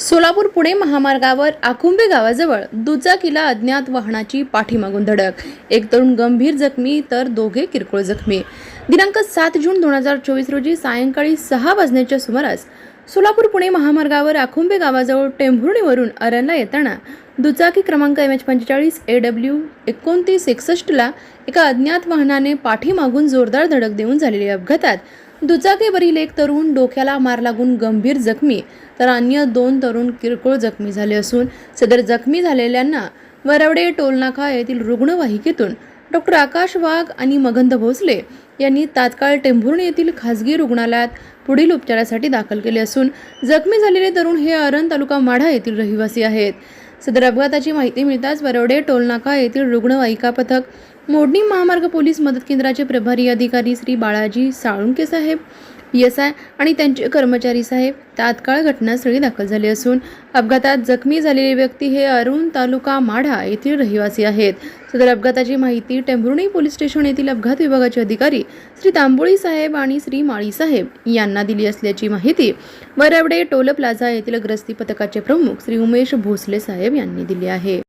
सोलापूर पुणे महामार्गावर आकुंबे गावाजवळ दुचाकीला अज्ञात वाहनाची पाठीमागून धडक. एक तरुण गंभीर जखमी तर दोघे किरकोळ जखमी. दिनांक सात जून दोन हजार चोवीस रोजी सायंकाळी सहा वाजण्याच्या सुमारास सोलापूर पुणे महामार्गावर आकुंबे गावाजवळ टेंभुर्णीवरून अरणला येताना दुचाकी क्रमांक एम एच पंचेचाळीस ए डब्ल्यू एकोणतीस एकसष्टला एका अज्ञात वाहनाने पाठीमागून जोरदार धडक देऊन झालेल्या अपघातात दुचाकीवरील एक तरुण डोक्याला मार लागून गंभीर जखमी तर अन्य दोन तरुण किरकोळ जखमी झाले असून सदर जखमी झालेल्यांना वरवडे टोलनाका येथील रुग्णवाहिकेतून डॉक्टर आकाश वाघ आणि मगंध भोसले यांनी तात्काळ टेंभुर्णी येथील खासगी रुग्णालयात पुढील उपचारासाठी दाखल केले असून जखमी झालेले तरुण हे अरण तालुका माढा येथील रहिवासी आहेत. सदर अपघाताची माहिती मिळताच वरवडे टोलनाका येथील रुग्णवाहिका पथक मोडणी महामार्ग पोलीस मदत केंद्राचे प्रभारी अधिकारी श्री बाळाजी साळुंके साहेब पी एस आय आणि त्यांचे कर्मचारी साहेब तात्काळ घटनास्थळी दाखल झाले असून अपघातात जखमी झालेले व्यक्ती हे अरुण तालुका माढा येथील रहिवासी आहेत. सदर अपघाताची माहिती टेंभुर्णी पोलीस स्टेशन येथील अपघात विभागाचे अधिकारी श्री तांबोळी साहेब आणि श्री माळी साहेब यांना दिली असल्याची माहिती वरवडे टोल प्लाझा येथील ग्रस्ती पथकाचे प्रमुख श्री उमेश भोसले साहेब यांनी दिली आहे.